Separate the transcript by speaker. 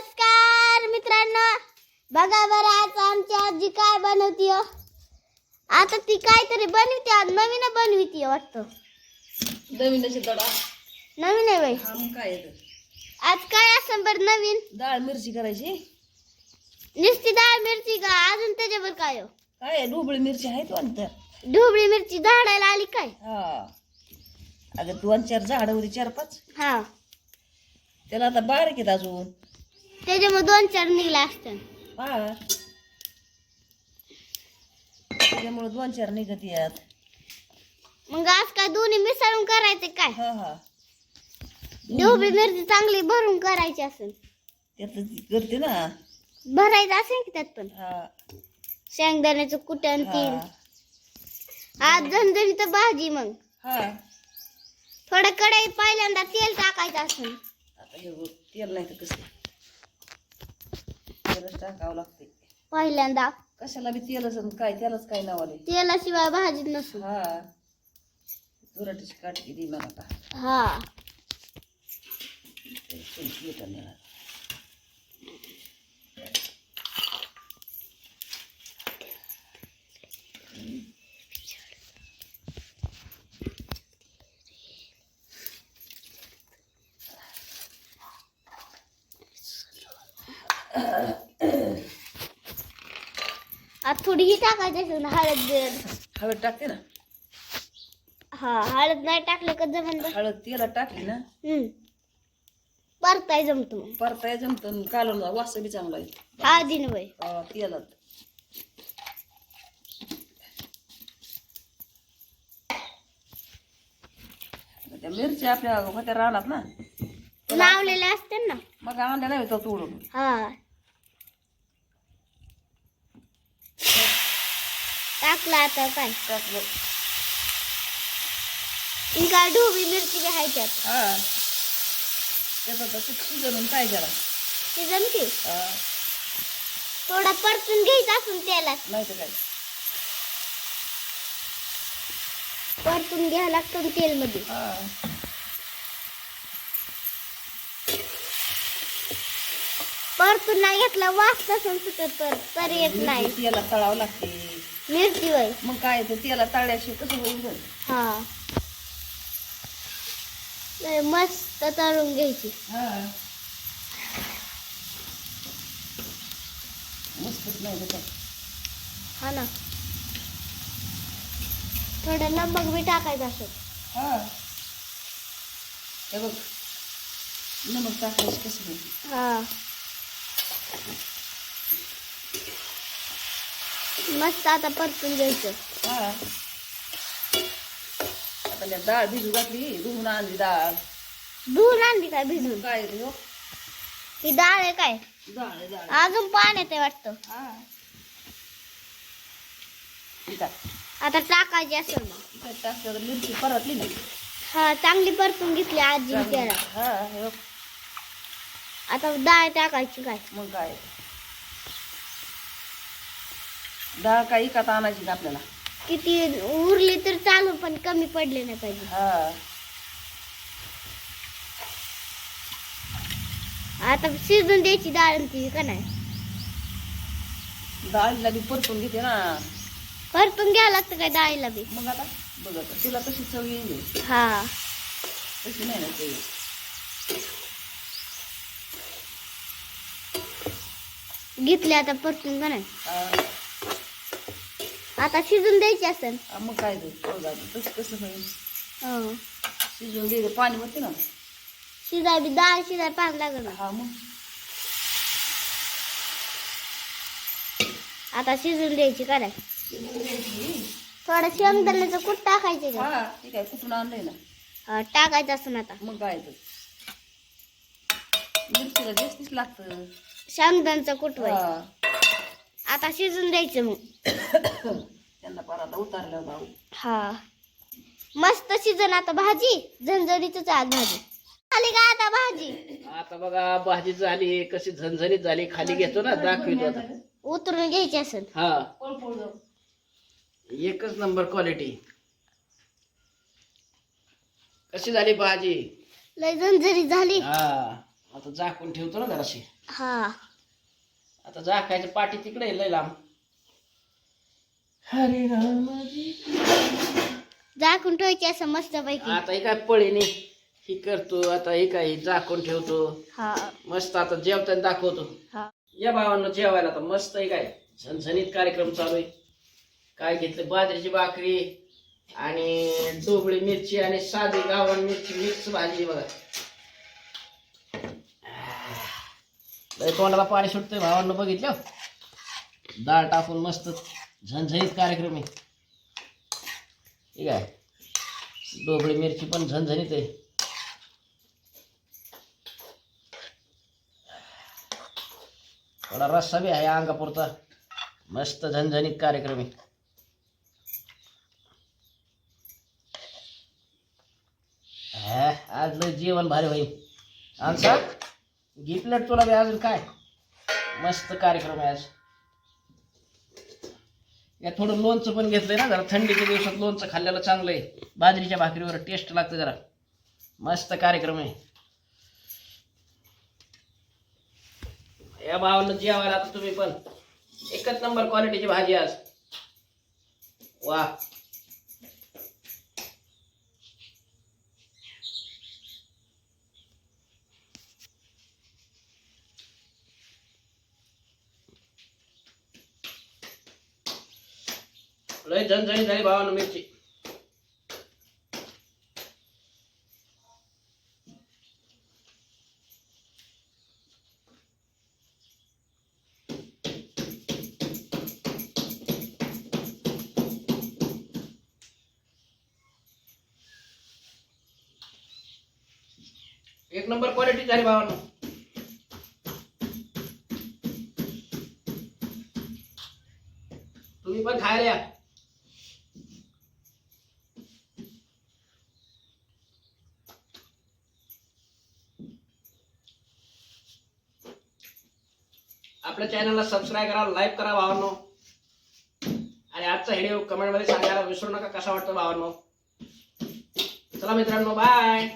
Speaker 1: नमस्कार मित्रांनो. बघा बरं आज आमची आजी काय बनवती आता ती काहीतरी बनवते आज नवीन बनवती वाटतं.
Speaker 2: नवीन अशी दडा
Speaker 1: नवीन आहे बाई.
Speaker 2: हा मग काय येतं
Speaker 1: आज काय असं बरं नवीन?
Speaker 2: डाळ मिरची करायची.
Speaker 1: नुसती डाळ मिरची का? अजून त्याच्यावर काय हो?
Speaker 2: काय आहे, ढोबळी मिरची आहे तू आणि
Speaker 1: ढोबळी मिरची झाडायला आली काय?
Speaker 2: हा. अगं दोन चार झाडं होती चार पाच.
Speaker 1: हा.
Speaker 2: त्याला आता बारीक आहेत अजून.
Speaker 1: त्याच्यामुळे दोन चार निघला असतात
Speaker 2: हा. त्याच्यामुळे दोन चार निघत यात.
Speaker 1: मग आज काय दोन्ही मिसळून करायचे काय?
Speaker 2: हा हा.
Speaker 1: ढोबळी मिरची चांगली भरून करायची असेल.
Speaker 2: त्यात करते ना.
Speaker 1: भरायचं असेल की त्यात पण?
Speaker 2: हा.
Speaker 1: शेंगदाण्याचं कुटण
Speaker 2: हा.
Speaker 1: आज झणझणीत भाजी मग.
Speaker 2: हा.
Speaker 1: थोडं कढई पहिल्यांदा तेल टाकायचं असेल.
Speaker 2: आता हे बघ, तेल नाही तर कसं? तेलच टाकावं लागते
Speaker 1: पहिल्यांदा.
Speaker 2: कशाला बी तेलच आणि काय त्यालाच काय नाव आले
Speaker 1: तेलाशिवाय भाजीत नसून
Speaker 2: हा. तुरटीची काटकी दे मला का?
Speaker 1: हा.
Speaker 2: येताना
Speaker 1: आता थोडी ही टाकायची असेल हळद बिळद.
Speaker 2: हळद टाकते ना?
Speaker 1: हा हळद नाही टाकलं का जमन
Speaker 2: हळद तेलात टाकली ना?
Speaker 1: हम्म. परताय जमतो मग.
Speaker 2: परताय जमतं कालून वास बी चांगला आहे.
Speaker 1: हळदीन वय
Speaker 2: हा, तेलात त्या मिरच्या आपल्या होत्या रानात ना?
Speaker 1: लावलेले असते ना.
Speaker 2: मग आणल्या नाही तो तोडून.
Speaker 1: हा. टाकला आता काय?
Speaker 2: टाकलं.
Speaker 1: ఇంకా ढोबळी मिरची बी आहे त्यात.
Speaker 2: हा. त्याचा तसं शिजवून काय जरा
Speaker 1: शिजन की
Speaker 2: हा,
Speaker 1: थोडा परतून घ्यायचा असून तेलात
Speaker 2: नाही तर काय?
Speaker 1: परतून घ्यायला लागतं तेल मध्ये
Speaker 2: हा.
Speaker 1: परतून नाही घेतला वास तसून सुटत तर तर येत नाही.
Speaker 2: मिरची तेलात तळावं लागते?
Speaker 1: मिरची वय
Speaker 2: मग काय ते तेला तळल्याशिवाय कसं होईल?
Speaker 1: हा. लय मस्त तळून घ्यायची.
Speaker 2: हा. मस्तच नाही त्याच्यात
Speaker 1: हा ना. थोडं नमक बी टाकायचं असं
Speaker 2: हा. हे बघ. नमक टाकायचं कसं होईल?
Speaker 1: हा. मस्त आता परतून घ्यायचं.
Speaker 2: हा. डाळ भिजू घातली धुवून आणली डाळ.
Speaker 1: धुवून आणली काय भिजून?
Speaker 2: काय रे हो?
Speaker 1: ही डाळ आहे काय?
Speaker 2: डाळ आहे, डाळ
Speaker 1: अजून पाण्यात आहे वाटतं.
Speaker 2: हा.
Speaker 1: आता टाकायची असेल मग.
Speaker 2: इकडे टाकलं तर मिरची परतली ना.
Speaker 1: हा चांगली परतून घेतली आजी त्याला.
Speaker 2: हा हे बघ.
Speaker 1: आता डाळ टाकायची काय?
Speaker 2: मग काय? डाळ काय इकत आणायची का आपल्याला?
Speaker 1: किती उरली तर चालू पण कमी पडले नाही पाहिजे.
Speaker 2: हा.
Speaker 1: आता शिजून द्यायची डाळ आणि ती का नाही?
Speaker 2: डाळीला बी परतून घेते ना.
Speaker 1: परतून घ्यावं लागतं काय डाळीला बी?
Speaker 2: मग आता बघ आता तिला कशी चव येईल.
Speaker 1: हा.
Speaker 2: तशी नाही ना ते
Speaker 1: घेतली आता परतून का नाही? आता शिजून द्यायची असेल.
Speaker 2: हा, मग काय ते तसं कसं होईल?
Speaker 1: हो.
Speaker 2: शिजवून घे पाणी होते ना.
Speaker 1: शिजाय बी डाळ शिजाय पाणी लागलं.
Speaker 2: हा मग.
Speaker 1: आता शिजून द्यायची का नाही
Speaker 2: शिजवून घ्यायची.
Speaker 1: थोडं शेंगदाण्याचं कूट टाकायचे का?
Speaker 2: हा कुठून आणलंय ना?
Speaker 1: हा, टाकायचं असं आता.
Speaker 2: मग काय तर. मिरचीला जास्तीच लागतं.
Speaker 1: शेंगदाण्याचं कूट वय
Speaker 2: हा.
Speaker 1: आता शिजून द्यायचं मग
Speaker 2: त्यांना परत उतारलं जाऊ.
Speaker 1: हा. मस्त शिजन आता भाजी. झणझणीच आज भाजी. आली का आता भाजी?
Speaker 3: आता बघा भाजी झाली कशी झणझणीत झाली खाली घेतो ना दाखवितो आता.
Speaker 1: उतरून घ्यायची असेल.
Speaker 3: हा. एकच नंबर क्वालिटी. कशी झाली भाजी?
Speaker 1: लय झणझणीत झाली.
Speaker 3: हा. आता झाकून ठेवतो ना जराशी.
Speaker 1: हा.
Speaker 3: आता झाकायचं पाठी तिकडे लय लांब. हरे राम
Speaker 1: झाकून ठेवायची असं मस्त पैकी.
Speaker 3: आता हे काय पळीने ही करतो आता हे काय झाकून ठेवतो.
Speaker 1: हा.
Speaker 3: मस्त आता जेवताना दाखवतो.
Speaker 1: हा.
Speaker 3: या भावांना जेवायला आता मस्त आहे काय. झणझणीत कार्यक्रम चालू आहे. काय घेतलं? बाजरीची भाकरी आणि डोबळी मिरची आणि साधी गावरान मिरची मिक्स भाजी बघा. तोंडाला पाणी सुटतंय भावांना बघितलं? डाळ टाकून मस्त झणझणीत कार्यक्रम आहे. ठीक आहे. डोबळी मिरची पण झणझणीत आहे. थोडा रस्सा बी आहे अंगापुरता. मस्त झणझणीत कार्यक्रम आहे. आज लय जेवण भारी होईल. आमचा? घेतलं तुला बी अजून काय? मस्त कार्यक्रम आहे आज. या थोडं लोणचं पण घेतलंय ना जरा. थंडीच्या दिवसात लोणचं खाल्ल्याला चांगलं आहे बाजरीच्या भाकरीवर टेस्ट लागतं जरा. मस्त कार्यक्रम आहे. या भावानं जेवायला आता तुम्ही पण. एकच नंबर क्वालिटीची भाजी आज. वा. लय झणझणी झाली भावानं मिरची. एक नंबर क्वालिटी झाली भावानं. तुम्ही पण खायला या. आपल्या चॅनलला सबस्क्राईब करा लाईक करा भावांनो. आणि आजचा व्हिडिओ कमेंटमध्ये सांगायला विसरू नका कसा वाटतो भावांनो? चला मित्रांनो बाय